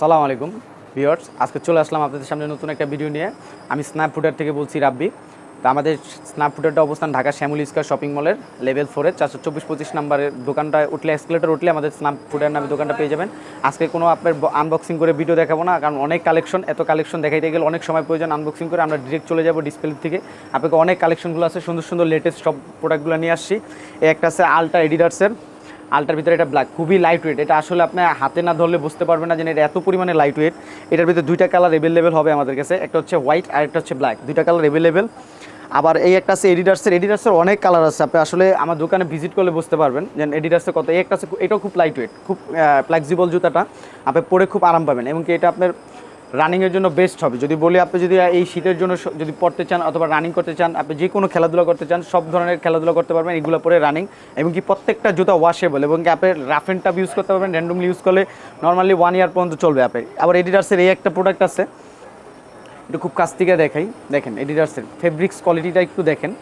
সালাম আলাইকুম, ভিউয়ার্স। আজকে চলে আসলাম আপনাদের সামনে নতুন একটা ভিডিও নিয়ে। আমি স্ন্যাপফুটার থেকে বলছি রাব্বি। তো আমাদের স্ন্যাপফুটারটা অবস্থান ঢাকা শ্যামুল স্কোয়ার শপিং মলের লেভেল ফোরে চারশো চব্বিশ পঁচিশ নাম্বারের দোকানটা উঠলে এসকেলেটার উঠলে আমাদের স্ন্যাপফুটার নামে দোকানটা পেয়ে যাবেন। আজকে কোনো আপনার আনবক্সিং করে ভিডিও দেখাবো না, কারণ অনেক কালেকশন এত কালেকশন দেখাইতে গেলে অনেক সময় প্রয়োজন আনবক্সিং করে। আমরা ডিরেক্ট চলে যাব ডিসপ্লে থেকে আপনাকে অনেক কালেকশনগুলো আছে, সুন্দর সুন্দর লেটেস্ট সব প্রোডাক্টগুলো নিয়ে আসছি। একটা আছে আলট্রা এডিডার্সের আলটার ভিতরে এটা ব্ল্যাক খুবই লাইট ওয়েট এটা আসলে আপনি হাতে না ধরলে বুঝতে পারবেন না যে এটা এত পরিমাণে লাইট ওয়েট এটার ভিতরে দুইটা কালার অ্যাভেলেবেল হবে আমাদের কাছে। একটা হচ্ছে হোয়াইট আর একটা হচ্ছে ব্ল্যাক দুইটা কালার অ্যাভেলেবেল আবার এই একটা আছে এডিডার্সের এডিডার্সের অনেক কালার আছে। আপনি আসলে আমার দোকানে ভিজিট করলে বুঝতে পারবেন যে এডিডার্সের কত। এই একটা আছে, এটাও খুব লাইট ওয়েট খুব ফ্লেক্সিবল জুতাটা। আপনি পরে খুব আরাম পাবেন। এবং কি এটা আপনার রানিংয়ের জন্য বেস্ট হবে। যদি বলি আপনি যদি এই শীতের জন্য যদি পড়তে চান অথবা রানিং করতে চান, আপনি যে কোনো খেলাধুলা করতে চান, সব ধরনের খেলাধুলা করতে পারবেন, এগুলো পরে রানিং এবং কি প্রত্যেকটা জুতা ওয়াশেবল এবং কি আপনি রাফ অ্যান্ড ইউজ করতে পারবেন র্যান্ডমলি ইউজ করলে নর্মালি ওয়ান ইয়ার পর্যন্ত চলবে আপনি আবার এডিডার্সের এই একটা প্রোডাক্ট আছে, একটু খুব কাছ থেকে দেখাই। দেখেন এডিডার্সের ফেব্রিক্স কোয়ালিটিটা একটু দেখেন।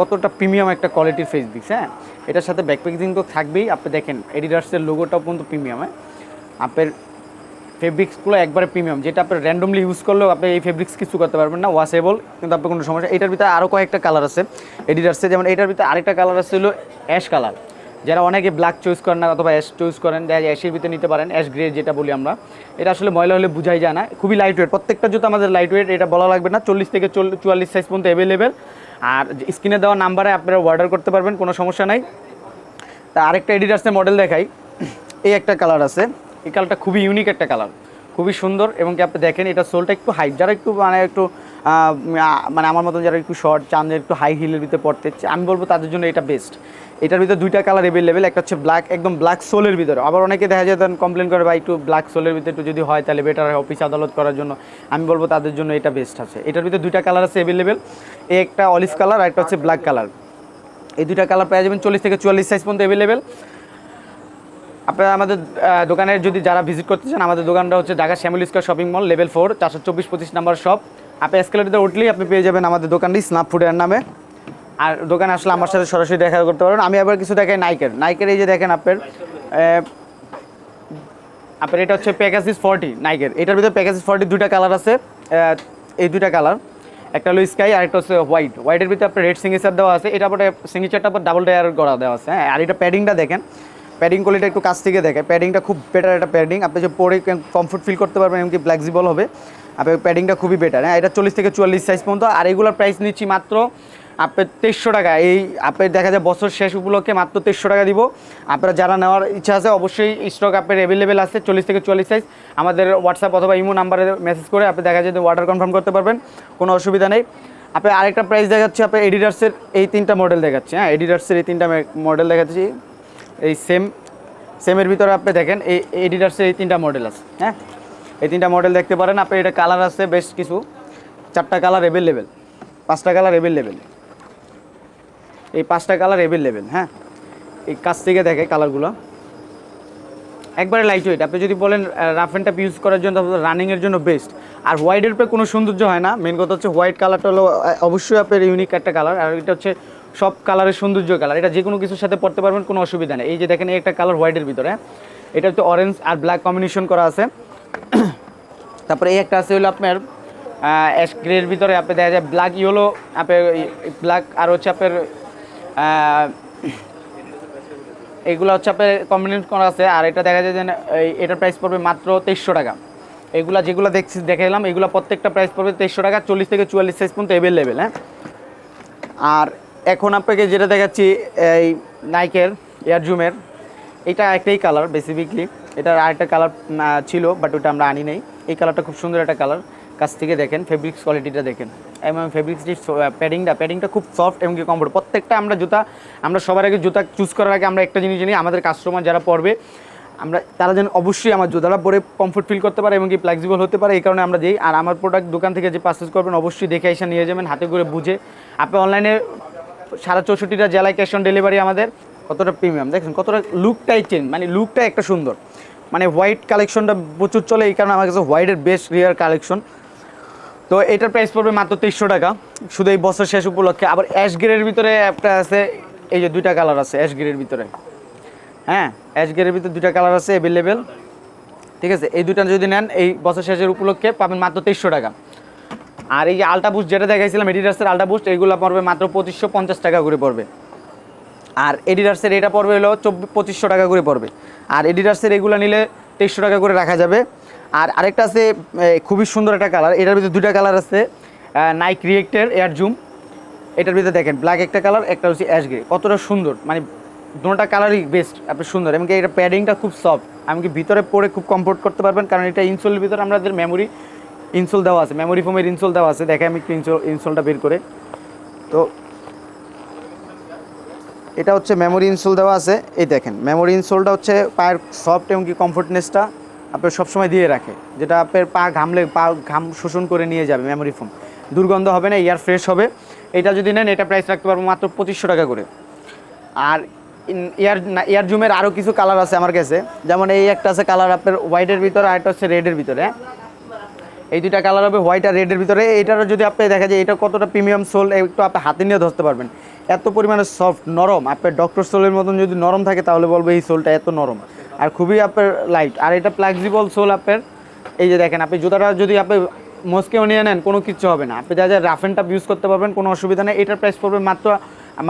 কতটা প্রিমিয়াম একটা কোয়ালিটির ফেব্রিক্স হ্যাঁ? এটার সাথে ব্যাক প্যাকেজিং তো থাকবেই। আপনি দেখেন এডিডার্সের লোগোটাও পর্যন্ত প্রিমিয়াম হ্যাঁ? আপনার ফেব্রিক্সগুলো একবারে প্রিমিয়াম যেটা আপনি র্যান্ডমলি ইউজ করলেও আপনি এই ফেব্রিক্স কিছু করতে পারবেন না ওয়াশেবল কিন্তু আপনার কোনো সমস্যা এটার ভিতরে আরও কয়েকটা কালার আছে। এডিডার্সে যেমন এটার ভিতরে আরেকটা কালার আছে হলো অ্যাশ কালার যারা অনেকে ব্ল্যাক চয়েস করেন না অথবা অ্যাশ চুজ করেন অ্যাশের ভিতরে নিতে পারেন অ্যাশ গ্রে যেটা বলি আমরা। এটা আসলে ময়লা হলে বুঝাই যায় না। খুবই লাইট ওয়েট প্রত্যেকটা জুতো আমাদের লাইট ওয়েট এটা বলা লাগবে না। চল্লিশ থেকে চুয়াল্লিশ সাইজ পর্যন্ত অ্যাভেলেবেল আর স্ক্রিনে দেওয়া নাম্বারে আপনারা অর্ডার করতে পারবেন, কোনো সমস্যা নাই। তা আরেকটা এডিডার্সের মডেল দেখাই। এই একটা কালার আছে। এই কালারটা খুবই ইউনিক একটা কালার। খুবই সুন্দর এবং কি আপনি দেখেন এটা সোলটা একটু হাইট যারা একটু মানে একটু মানে আমার মতন যারা একটু শর্ট চাঁদের একটু হাই হিলের ভিতরে পড়তে আমি বলব তাদের জন্য এটা বেস্ট এটার ভিতরে দুইটা কালার অ্যাভেলেবেল একটা হচ্ছে ব্ল্যাক একদম ব্ল্যাক সোলের ভিতরে। আবার অনেকে দেখা যায় তখন কমপ্লেন করে বা একটু ব্ল্যাক সোলের ভিতরে একটু যদি হয়, তাহলে বেটার হয় অফিস আদালত করার জন্য। আমি বলব তাদের জন্য এটা বেস্ট আছে। এটার ভিতরে দুইটা কালার আছে অ্যাভেলেবেল একটা অলিভ কালার আর একটা হচ্ছে ব্ল্যাক কালার এই দুইটা কালার পেয়ে যাবেন চল্লিশ থেকে চুয়াল্লিশ সাইজ পর্যন্ত অ্যাভেলেবেল আপনারা আমাদের দোকানের যদি যারা ভিজিট করতে চান, আমাদের দোকানটা হচ্ছে Dhaka Shyamoli square shopping mall level four চারশো চব্বিশ পঁচিশ নাম্বার শপ আপনি এসকেলেটারে উঠলেই আপনি পেয়ে যাবেন আমাদের দোকানটি স্ন্যাপ ফুডের নামে। আর দোকানে আসলে আমার সাথে সরাসরি দেখা করতে পারবেন। আমি আবার কিছু দেখাই নাইকের নাইকের এই যে দেখেন আপনার আপনার এটা হচ্ছে প্যাকেজিস ফর্টি নাইকের এটার ভিতরে প্যাকেজিস ফর্টি দুইটা কালার আছে। এই দুইটা কালার একটা হলো স্কাই আর একটা হচ্ছে হোয়াইট হোয়াইটের ভিতরে আপনার রেড সিগনেচার দেওয়া আছে। এটা পরে সিগনেচারটা পর ডাবল টায়ার করা দেওয়া আছে। হ্যাঁ আর এটা প্যাডিংটা দেখেন। প্যাডিং কোয়ালিটি একটু কাছ থেকে দেখে। প্যাডিংটা খুব বেটার একটা প্যাডিং আপনি যে পরে কমফোর্ট ফিল করতে পারবেন, এমনকি ফ্লেক্সিবল হবে। আপনার প্যাডিংটা খুবই বেটার হ্যাঁ এটা চল্লিশ থেকে চুয়াল্লিশ সাইজ পর্যন্ত। আর এগুলোর প্রাইস নিচ্ছি মাত্র আপনার তেইশশো টাকা। এই আপনার দেখা যায় বছর শেষ উপলক্ষে মাত্র তেইশশো টাকা দিব। আপনারা যারা নেওয়ার ইচ্ছা আছে, অবশ্যই স্টক আপনার অ্যাভেলেবেল আছে, চল্লিশ থেকে চুয়াল্লিশ সাইজ আমাদের হোয়াটসঅ্যাপ অথবা ইমো নাম্বারে মেসেজ করে আপনি দেখা যায় অর্ডার কনফার্ম করতে পারবেন, কোনো অসুবিধা নেই। আপনি আরেকটা প্রাইস দেখাচ্ছি আপনার এডিডার্সের এই তিনটা মডেল দেখাচ্ছি। হ্যাঁ এডিডার্সের এই তিনটা মডেল দেখাচ্ছি। এই সেম সেমের ভিতরে আপনি দেখেন, এই এডিডার্সের এই তিনটা মডেল আছে হ্যাঁ? এই তিনটা মডেল দেখতে পারেন, আপনি এটা কালার আছে বেশ কিছু, চারটা কালার অ্যাভেলেবেল পাঁচটা কালার অ্যাভেলেবেল এই পাঁচটা কালার অ্যাভেলেবেল হ্যাঁ? এই কাছ থেকে দেখে কালারগুলো একবারে লাইট ওয়েট আপনি যদি বলেন রাফ অ্যান্ড টাপ ইউজ করার জন্য রানিংয়ের জন্য বেস্ট আর হোয়াইটের উপরে কোনো সৌন্দর্য হয় না মেন কথা হচ্ছে হোয়াইট কালারটা হলো অবশ্যই আপনার ইউনিক একটা কালার আর এটা হচ্ছে সব কালারের সৌন্দর্য কালার। এটা যে কোনো কিছুর সাথে পড়তে পারবেন, কোনো অসুবিধা নেই। এই যে দেখেন একটা কালার হোয়াইটের ভিতরে? এটা হচ্ছে অরেঞ্জ আর ব্ল্যাক কম্বিনেশন করা আছে। তারপরে এই একটা আছে হলো আপনার অ্যাশ গ্রের ভিতরে আপনি দেখা যায় ব্ল্যাক ইয়েলো আপনার ব্ল্যাক আর হচ্ছে আপনার এগুলো হচ্ছে আপনার কম্বিনেশন করা আছে। আর এটা দেখা যায় যে এটার প্রাইস পড়বে মাত্র তেইশশো টাকা। এগুলা যেগুলো দেখছি, দেখাইলাম, এগুলো প্রত্যেকটা প্রাইস পড়বে তেইশশো টাকা, চল্লিশ থেকে চুয়াল্লিশ সাইজ পর্যন্ত অ্যাভেলেবেল হ্যাঁ। আর এখন আপনাকে যেটা দেখাচ্ছি, এই নাইকের এয়ারজুমের এটা একটাই কালার বেসিক্যালি এটার আরেকটা কালার ছিল বাট ওটা আমরা আনি নাই। এই কালারটা খুব সুন্দর একটা কালার কাছ থেকে দেখেন ফেব্রিক্স কোয়ালিটিটা দেখেন। এবং ফেব্রিক্স প্যাডিংটা প্যাডিংটা খুব সফট এবং কি কমফোর্ট প্রত্যেকটা আমরা জুতা, আমরা সবার আগে জুতা চুজ করার আগে আমরা একটা জিনিস জানি, আমাদের কাস্টমার যারা পড়বে আমরা, তারা যেন অবশ্যই আমার জুতাটা পরে কমফোর্ট ফিল করতে পারে এবং কি ফ্লেক্সিবল হতে পারে। এই কারণে আমরা যেই, আর আমার প্রোডাক্ট দোকান থেকে যে পারচেস করবেন, অবশ্যই দেখে এসে নিয়ে যাবেন, হাতে করে বুঝে। আপনি অনলাইনে সারা চৌষট্টিটা জেলায় ক্যাশ অন ডেলিভারি আমাদের। কতটা প্রিমিয়াম দেখেন, কতটা লুকটাই চেঞ্জ মানে লুকটা একটা সুন্দর। মানে হোয়াইট কালেকশনটা প্রচুর চলে, এই কারণে আমার কাছে হোয়াইটের বেস্ট রিয়ার কালেকশন তো এটার প্রাইস পড়বে মাত্র তেইশশো টাকা। শুধু এই বছর শেষ উপলক্ষে। আবার অ্যাশ গ্রের ভিতরে একটা আছে, এই যে দুইটা কালার আছে অ্যাশ গ্রের ভিতরে। হ্যাঁ অ্যাশ গ্রের ভিতরে দুইটা কালার আছে অ্যাভেলেবেল ঠিক আছে? এই দুইটা যদি নেন, এই বছর শেষের উপলক্ষে পাবেন মাত্র তেইশশো টাকা। আর এই যে আলটা বুস্ট যেটা দেখাইছিলাম এডিডাসের আলটা বুস্ট এইগুলো পড়বে মাত্র পঁচিশশো পঞ্চাশ টাকা করে পড়বে। আর এডিডাসের এটা পড়বে হলো চব্বিশ পঁচিশশো টাকা করে পড়বে। আর এডিডাসের এগুলো নিলে তেইশশো টাকা করে রাখা যাবে। আর আরেকটা আছে খুবই সুন্দর একটা কালার। এটার ভিতরে দুইটা কালার আছে নাইক রিয়েক্টের এয়ার জুম এটার ভিতরে দেখেন ব্ল্যাক একটা কালার, একটা হচ্ছে অ্যাশ গ্রে কতটা সুন্দর মানে দুটোটা কালারই বেস্ট আপনি সুন্দর। এমনকি এটা প্যাডিংটা খুব সফট এমনকি ভিতরে পরে খুব কমফোর্ট করতে পারবেন, কারণ এটা ইনসোলের ভিতরে আমাদের মেমোরি ইনসোল দেওয়া আছে মেমোরি ফোমের ইনসোল দেওয়া আছে। দেখে আমি একটু ইনসোল, ইনসোলটা বের করে। তো এটা হচ্ছে মেমোরি ইনসোল দেওয়া আছে। এই দেখেন মেমোরি ইনসোলটা হচ্ছে পায়ের সফট এবং কি কমফোর্টনেসটা আপনার সবসময় দিয়ে রাখে, যেটা আপনার পা ঘামলে, পা ঘাম শোষণ করে নিয়ে যাবে মেমোরি ফোম দুর্গন্ধ হবে না এয়ার ফ্রেশ হবে। এটা যদি নেন, এটা প্রাইস রাখতে পারব মাত্র পঁচিশশো টাকা করে। আর এয়ার এয়ার জুমের আরও কিছু কালার আছে আমার কাছে। যেমন এই একটা আছে কালার আপনার হোয়াইটের ভিতরে আর একটা হচ্ছে রেডের ভিতরে হ্যাঁ? এই দুইটা কালার হবে হোয়াইট আর রেডের ভিতরে। এটারও যদি আপনি দেখা যায়, এটা কতটা প্রিমিয়াম সোল একটু আপনি হাতে নিয়ে ধরতে পারবেন। এত পরিমাণে সফট নরম। আপনার ডক্টর সোলের মতন যদি নরম থাকে, তাহলে বলব এই সোলটা এত নরম। আর খুবই আপনার লাইট আর এটা ফ্লেক্সিবল সোল আপনার, এই যে দেখেন, আপনি জুতাটা যদি আপনি মস্কেও নিয়ে নেন, কোনো কিছু হবে না। আপনি যা যা রাফ অ্যান্ড টাপ ইউজ করতে পারবেন, কোনো অসুবিধা নেই। এটার প্রাইস পড়বে মাত্র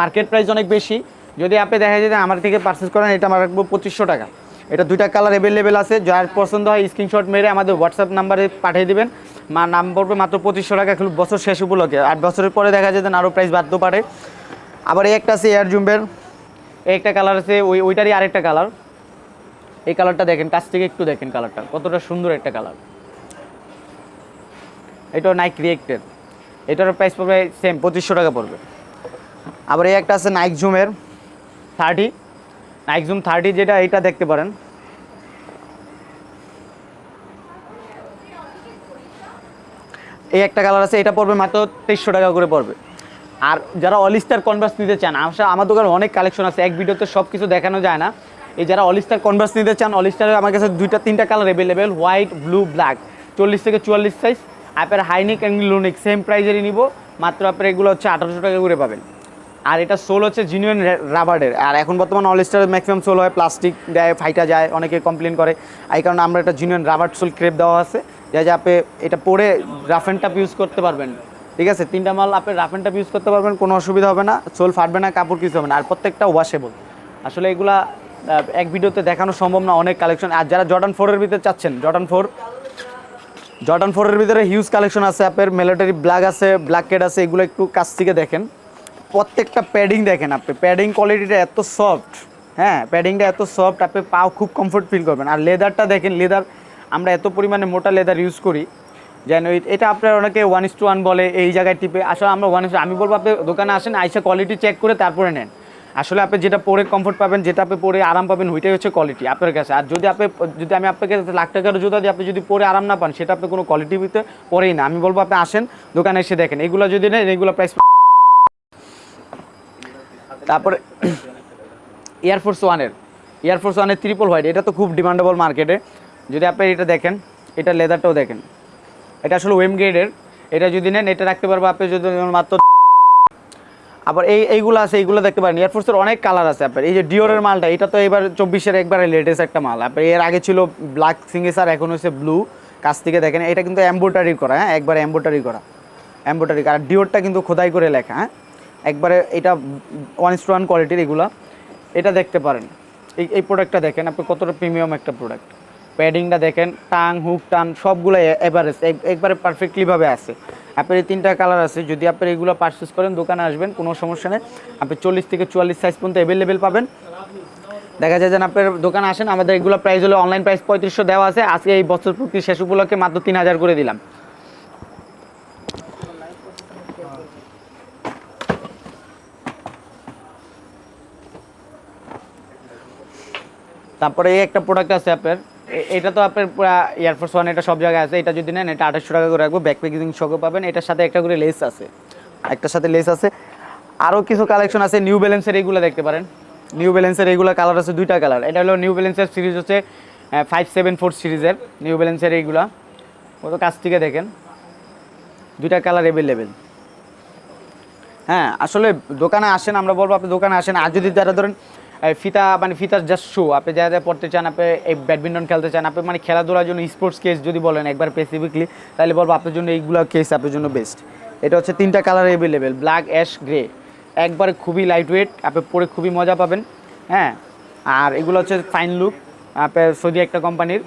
মার্কেট প্রাইস অনেক বেশি। যদি আপনি দেখা যায় আমার থেকে পারচেস করেন, এটা আমার রাখব পঁচিশশো টাকা। এটা দুইটা কালার অ্যাভেলেবেল আছে। যার পছন্দ হয় স্ক্রিনশট মেরে আমাদের হোয়াটসঅ্যাপ নাম্বারে পাঠিয়ে দেবেন। মা, নাম পড়বে মাত্র পঁচিশশো টাকা শুধু বছর শেষ উপলক্ষে। আট বছরের পরে দেখা যায় আরও প্রাইস বাড়তে পারে। আবার এই একটা আছে এয়ার জুম্বের এই একটা কালার আছে, ওই, ওইটারই আরেকটা কালার এই কালারটা দেখেন, কাছ থেকে একটু দেখেন কালারটা কতটা সুন্দর একটা কালার এটাও নাইক রিয়েক্টের এটার প্রাইস পড়বে সেম পঁচিশশো টাকা পড়বে। আবার এই একটা আছে নাইক জুমের থার্টি নাইক থার্টি যেটা এটা দেখতে পারেন। এই একটা কালার আছে, এটা পড়বে মাত্র তেইশশো টাকা করে পড়বে। আর যারা অলিস্টার কনভার্স নিতে চান আসলে আমার দোকানে অনেক কালেকশন আছে, এক ভিডিওতে সব কিছু দেখানো যায় না। এই যারা অলিস্টার কনভার্স নিতে চান অলিস্টারের আমার কাছে দুইটা, তিনটা colour available white blue black চল্লিশ থেকে চুয়াল্লিশ সাইজ আপনার high neck and low neck same প্রাইজেরই নিব। মাত্র আপনার এগুলো হচ্ছে আঠারোশো টাকা করে পাবেন। আর এটা সোল হচ্ছে জিনুইন রাবারের। আর এখন বর্তমানে অলিস্টারের ম্যাক্সিমাম সোল হয় প্লাস্টিক দেয়, ফাইটা যায়, অনেকে কমপ্লেন করে। এই কারণে আমরা একটা জিনুইন রাবার সোল ক্রেপ দেওয়া আছে, যা যা আপনি এটা পরে রাফ অ্যান্ড টাপ ইউজ করতে পারবেন। ঠিক আছে? তিনটা মাল আপনি রাফ অ্যান্ড টাপ ইউজ করতে পারবেন, কোনো অসুবিধা হবে না, সোল ফাটবে না, কাপড় কিছু হবে না, আর প্রত্যেকটা ওয়াশেবল আসলে এগুলা এক ভিডিওতে দেখানো সম্ভব না, অনেক কালেকশন আর যারা জর্ডান ফোরের ভিতরে চাচ্ছেন জর্ডান ফোর জর্ডান ফোরের ভিতরে হিউজ কালেকশন আছে, আপনার মিলিটারি ব্ল্যাক আছে ব্ল্যাক কেড আছে, এগুলো একটু কাছ থেকে দেখেন। প্রত্যেকটা প্যাডিং দেখেন আপনি। প্যাডিং কোয়ালিটিটা এত সফট হ্যাঁ প্যাডিংটা এত সফট আপনি পাও খুব কমফোর্ট ফিল করবেন। আর লেদারটা দেখেন লেদার আমরা এত পরিমাণে মোটা লেদার ইউজ করি, যেন এটা আপনার অনেকে ওয়ান ইস টু ওয়ান বলে, এই জায়গায় টিপে। আসলে আমরা ওয়ান আমি বলব আপনি দোকানে আসেন, আইসা কোয়ালিটি চেক করে তারপরে নেন। আসলে আপনি যেটা পরে কমফোর্ট পাবেন, যেটা আপনি পরে আরাম পাবেন, ওইটাই হচ্ছে কোয়ালিটি আপনার কাছে। আর যদি আপনি, যদি আমি আপনাকে লাখ টাকার জুতা দিই, আপনি যদি পরে আরাম না পান, সেটা আপনি কোনো কোয়ালিটির ভিতরে পরেই না। আমি বলব আপনি আসেন, দোকানে এসে দেখেন। এগুলো যদি নেন, এগুলো প্রাইস তারপরে এয়ারফোর্স ওয়ানের এয়ারফোর্স ওয়ানের ট্রিপল হোয়াইট এটা তো খুব ডিমান্ডেবল মার্কেটে যদি আপনি এটা দেখেন, এটা লেদারটাও দেখেন। এটা আসলে ওয়েম গ্রেডের এটা যদি নেন, এটা রাখতে পারব আপনি যদি মাত্র আবার এই, এইগুলো আছে, এইগুলো দেখতে পারেন। এয়ারফোর্সের অনেক কালার আছে আপনার। এই যে ডিওরের মালটা, এটা তো এবার চব্বিশের একবারে লেটেস্ট একটা মাল। আপনার এর আগে ছিল ব্ল্যাক সিঙ্গেসার এখন হচ্ছে ব্লু কাছ থেকে দেখেন, এটা কিন্তু এম্বোটারি করা হ্যাঁ? একবার এম্বোটারি করা। এম্বোটারি আর ডিওরটা কিন্তু খোদাই করে লেখা হ্যাঁ? একবারে এটা ওয়ান ইস ওয়ান কোয়ালিটির এগুলা। এটা দেখতে পারেন। এই এই প্রোডাক্টটা দেখেন, আপনি কতটা প্রিমিয়াম একটা প্রোডাক্ট প্যাডিংটা দেখেন, টাং হুক টান সবগুলো এভারেজ একবারে পারফেক্টলিভাবে আছে। আপনার এই তিনটা কালার আছে, যদি আপনি এগুলো পারচেস করেন, দোকানে আসবেন, কোনো সমস্যা নেই। আপনি চল্লিশ থেকে চুয়াল্লিশ সাইজ পর্যন্ত অ্যাভেলেবেল পাবেন। দেখা যায় যেন আপনার দোকানে আসেন, আমাদের এগুলো প্রাইস হলো অনলাইন প্রাইস পঁয়ত্রিশশো দেওয়া আছে। আজকে এই বছর পূর্তি শেষ উপলক্ষে মাত্র তিন হাজার করে দিলাম। তারপরে এই একটা প্রোডাক্ট আছে এ- এটা তো আপনার পুরো এয়ারফোর্স ওয়ান এটা সব জায়গায় আছে। এটা যদি নেন, এটা আঠাশশো টাকা করে রাখব। ব্যাক প্যাকেজিং সহও পাবেন। এটার সাথে একটা করে লেস আছে। একটার সাথে লেস আছে। আরও কিছু কালেকশন আছে। নিউ ব্যালেন্সের এইগুলো দেখতে পারেন। নিউ ব্যালেন্সের এইগুলো কালার আছে দুইটা কালার এটা হলো নিউ ব্যালেন্সের সিরিজ হচ্ছে ফাইভ সেভেন ফোর সিরিজের নিউ ব্যালেন্সের এইগুলা। ও তো কাছ থেকে দেখেন। দুইটা কালার অ্যাভেলেবেল হ্যাঁ আসলে দোকানে আসেন, আমরা বলব আপনি দোকানে আসেন। আর যদি যারা ধরেন ফিতা মানে ফিতার জাস্ট শো আপনি যা যা পড়তে চান, আপনি এই ব্যাডমিন্টন খেলতে চান, আপনি মানে খেলাধুলার জন্য স্পোর্টস কেস যদি বলেন একবার স্পেসিফিকলি তাহলে বলব আপনার জন্য এইগুলো কেস আপনার জন্য বেস্ট এটা হচ্ছে তিনটা colour available black ash grey একবার খুবই লাইট ওয়েট আপনি পরে খুবই মজা পাবেন হ্যাঁ? আর এগুলো হচ্ছে ফাইন লুক আপনার সৌদি একটা কোম্পানির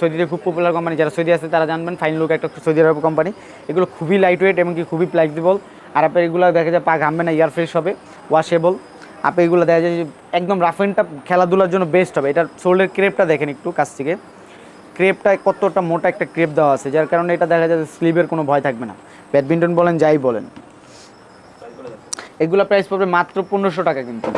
সৌদিতে খুব পপুলার কোম্পানি যারা সৌদি আছে তারা জানবেন ফাইন লুক একটা সৌদি আরব কোম্পানি এগুলো খুবই লাইট ওয়েট এবং কি খুবই ফ্লেক্সিবল আর আপনার এগুলো দেখা যায় পা ঘামবে না ইয়ার ফ্রেশ হবে ওয়াশেবল আপনি এগুলো দেখা যায় একদম রাফ অ্যান্ডটা খেলাধুলার জন্য বেস্ট হবে। এটা শোল্ডের ক্রেপটা দেখেন একটু কাছ থেকে। ক্রেপটা কতটা মোটা একটা ক্রেপ দেওয়া আছে, যার কারণে এটা দেখা যায় স্লিভের কোনো ভয় থাকবে না। ব্যাডমিন্টন বলেন, যাই বলেন। এগুলো প্রাইস পড়বে মাত্র পনেরোশো টাকা কিন্তু।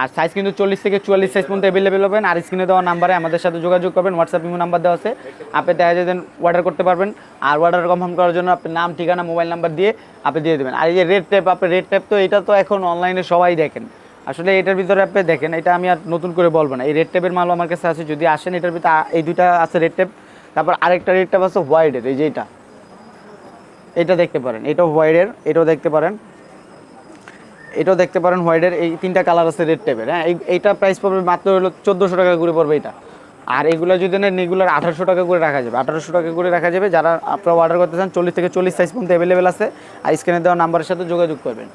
আর সাইজ কিন্তু চল্লিশ থেকে চুয়াল্লিশ সাইজ পর্যন্ত অ্যাভেলেবেল হবেন। আর স্ক্রিনে দেওয়া নাম্বারে আমাদের সাথে যোগাযোগ করবেন। হোয়াটসঅ্যাপ ইমো নাম্বার দেওয়া আছে। আপনি দেখা যায় অর্ডার করতে পারবেন। আর অর্ডার কনফার্ম করার জন্য আপনি নাম, ঠিকানা মোবাইল নাম্বার দিয়ে আপনি দিয়ে দেবেন। আর এই যে রেড ট্যাপ আপনি রেড ট্যাপ তো এটা তো এখন অনলাইনে সবাই দেখেন। আসলে এটার ভিতরে আপনি দেখেন, এটা আমি আর নতুন করে বলব না। এই রেড ট্যাপের মালও আমার কাছে আছে। যদি আসেন, এটার ভিতরে এই দুইটা আছে রেড ট্যাপ তারপর আরেকটা রেড ট্যাপ আছে হোয়াইটের এই যে এটা। এটা দেখতে পারেন। এটাও হোয়াইটের এটাও দেখতে পারেন। এটাও দেখতে পারেন, হোয়াইটের এই তিনটা কালার আছে রেড টেপের হ্যাঁ এই- এইটা প্রাইস পড়বে মাত্র হলো চোদ্দোশো টাকা করে পড়বে এটা। আর এগুলো যদি নেন, এগুলোর আঠারোশো টাকা করে রাখা যাবে। আঠারোশো টাকা করে রাখা যাবে, যারা আপনারা অর্ডার করতে চান, চল্লিশ থেকে চল্লিশ সাইজ পর্যন্ত অ্যাভেলেবেল আছে। আর স্ক্রিনে দেওয়া নাম্বারের সাথে যোগাযোগ করবেন।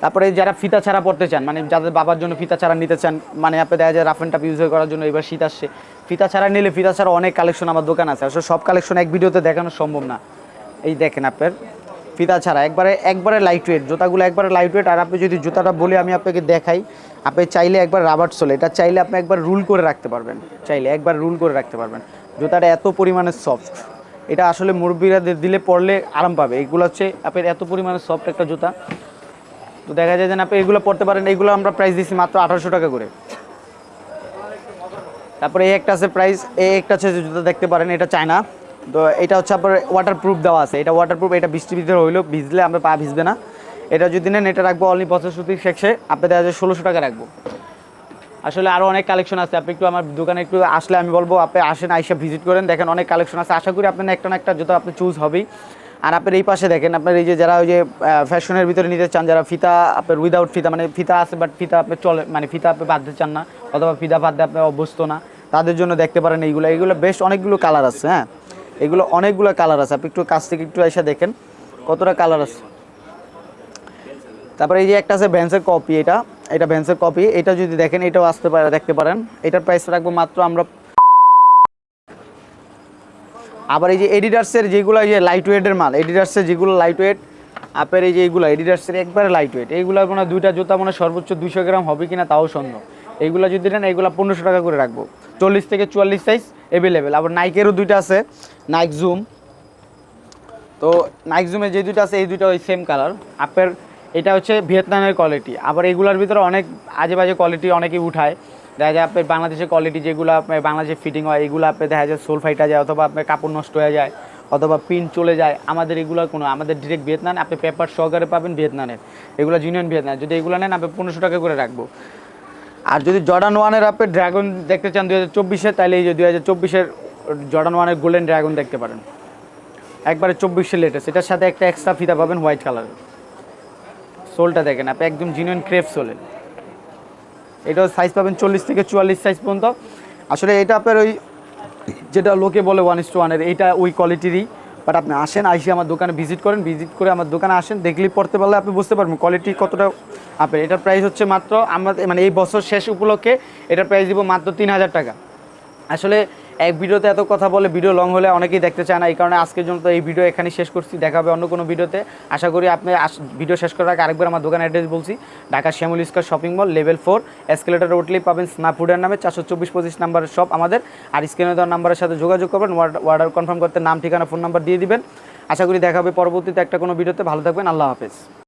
তারপরে যারা ফিতা ছাড়া পড়তে চান মানে যাদের বাবার জন্য ফিতা ছাড়া নিতে চান মানে আপনি দেখা যায় রাফ অ্যান্ড টাপ ইউজ করার জন্য এবার শীত আসছে। ফিতা ছাড়া নিলে, ফিতা ছাড়া অনেক কালেকশন আমার দোকান আছে। আসলে সব কালেকশন এক ভিডিওতে দেখানো সম্ভব না। এই দেখেন আপনার ফিতা ছাড়া। একবারে একবারে লাইট ওয়েট জুতাগুলো একবারে লাইট ওয়েট আর আপনি যদি জুতাটা বলে, আমি আপনাকে দেখাই। আপনি চাইলে একবার রাবার চলে এটা চাইলে আপনি একবার রুল করে রাখতে পারবেন। চাইলে একবার রুল করে রাখতে পারবেন। জুতাটা এত পরিমাণে সফট এটা আসলে মুরব্বীরা দিলে পরলে আরাম পাবে। এগুলো হচ্ছে আপনার এত পরিমাণে সফট একটা জুতা। তো দেখা যায় যে না, আপনি এগুলো পড়তে পারেন, এগুলো আমরা প্রাইস দিচ্ছি মাত্র আঠারোশো টাকা করে। তারপরে এই একটা আছে প্রাইস এই একটা আছে জুতা দেখতে পারেন, এটা চায়না। তো এটা হচ্ছে আপনার ওয়াটার প্রুফ দেওয়া আছে। এটা ওয়াটার প্রুফ এটা বৃষ্টি ভিতরে হইলেও ভিজলে আমরা পা ভিজবে না। এটা যদি নেন, এটা রাখব অনলি পঁচাশি শেষে। আপনি দেখা যায় ষোলোশো টাকা রাখব। আসলে আরও অনেক কালেকশন আছে। আপনি একটু আমার দোকানে একটু আসলে আমি বলব, আপনি আসেন, আইসা ভিজিট করেন। দেখেন অনেক কালেকশন আছে। আশা করি আপনার একটা না একটা জুতো আপনি চুজ হবেই। আর আপনার এই পাশে দেখেন, আপনার এই যে যারা ওই যে ফ্যাশনের ভিতরে নিতে চান, যারা ফিতা, আপনার উইদাউট ফিতা মানে ফিতা আছে বাট ফিতা আপনি চলে মানে ফিতা আপনি বাঁধতে চান না, অথবা ফিতা বাঁধতে আপনি অভ্যস্ত না, তাদের জন্য দেখতে পারেন এইগুলো। এইগুলো বেশ অনেকগুলো কালার আছে হ্যাঁ। এগুলো অনেকগুলো কালার আছে। আপনি একটু কাছ থেকে একটু এসে দেখেন কতটা কালার আছে। তারপরে এই যে একটা আছে ভ্যান্সের কপি এটা। এটা ভ্যান্সের কপি এটা যদি দেখেন, এটাও আসতে পারে, দেখতে পারেন। এটার প্রাইস রাখব মাত্র আমরা আবার এই যে এডিডার্সের যেগুলো, এই যে লাইট ওয়েটের মাল এডিডার্সের যেগুলো লাইট ওয়েট আপের এই যে এইগুলো এডিডার্সের একবারে লাইট ওয়েট এইগুলো মনে দুইটা জুতা মনে সর্বোচ্চ দুশো গ্রাম হবে কিনা তাও সন্দেহ। এইগুলো যদি নেন এইগুলো পনেরোশো টাকা করে রাখব। চল্লিশ থেকে চুয়াল্লিশ সাইজ অ্যাভেলেবেল আবার নাইকেরও দুইটা আছে নাইক জুম তো নাইক জুমে যে দুটো আছে, এই দুটো ওই সেম কালার আপনার এটা হচ্ছে ভিয়েতনামের কোয়ালিটি আবার এগুলোর ভিতরে অনেক আজে বাজে কোয়ালিটি অনেকেই উঠায়। দেখা যায় আপনার বাংলাদেশের কোয়ালিটি যেগুলো আপনার বাংলাদেশে ফিটিং হয়, এগুলো আপনার দেখা যায় সোল ফাইটা যায় অথবা আপনার কাপড় নষ্ট হয়ে যায়, অথবা পিন চলে যায়। আমাদের এগুলো কোনো, আমাদের ডিরেক্ট ভিয়েতনাম আপনি পেপার সহকারে পাবেন ভিয়েতনামের এগুলো ইউনিয়ন ভিয়েতনাম যদি এগুলো নেন আপনি পনেরোশো টাকা করে রাখব। আর যদি জর্ডান ওয়ানের আপনি ড্রাগন দেখতে চান দুই হাজার চব্বিশে তাহলে এই যে দুই হাজার চব্বিশের জর্ডান ওয়ানের গোল্ডেন ড্রাগন দেখতে পারেন। একবারে চব্বিশে লেটেস্ট এটার সাথে একটা এক্সট্রা ফিতা পাবেন হোয়াইট কালারের সোলটা দেখেন আপনি, একদম জিনুইন ক্রেপ সোলের এটাও সাইজ পাবেন চল্লিশ থেকে চুয়াল্লিশ সাইজ পর্যন্ত। আসলে এটা আপনার ওই যেটা লোকে বলে ওয়ান ইস টু ওয়ানের এইটা ওই কোয়ালিটিরই বাট আপনি আসেন, আইসি আমার দোকানে ভিজিট করেন ভিজিট করে আমার দোকানে আসেন দেখলেই পড়তে পারলে আপনি বুঝতে পারবেন কোয়ালিটি কতটা আপনার এটার প্রাইস হচ্ছে মাত্র আমরা মানে এই বছর শেষ উপলক্ষে এটার প্রাইস দিব মাত্র তিন হাজার টাকা। আসলে এক ভিডিওতে এত কথা বলে ভিডিও লং হলে অনেকেই দেখতে চায় না। এই কারণে আজকের জন্য তো এই ভিডিও এখানে শেষ করছি। দেখা হবে অন্য কোনো ভিডিওতে। আশা করি আপনি ভিডিও শেষ করার আগে আরেকবার আমার দোকান অ্যাড্রেস বলছি। Dhaka Shyamoli square shopping mall level four escalator উঠলেই পাবেন স্ন্যাপ ফুডের নামে। চারশো চব্বিশ পঁচিশ নাম্বারের শপ আমাদের। আর স্ক্রিনে দেওয়ার নাম্বারের সাথে যোগাযোগ করবেন। অর্ডার কনফার্ম করতে নাম, ঠিকানা ফোন নাম্বার দিয়ে দিবেন। আশা করি দেখা হবে পরবর্তীতে একটা কোনো ভিডিওতে। ভালো থাকবেন। আল্লাহ হাফেজ।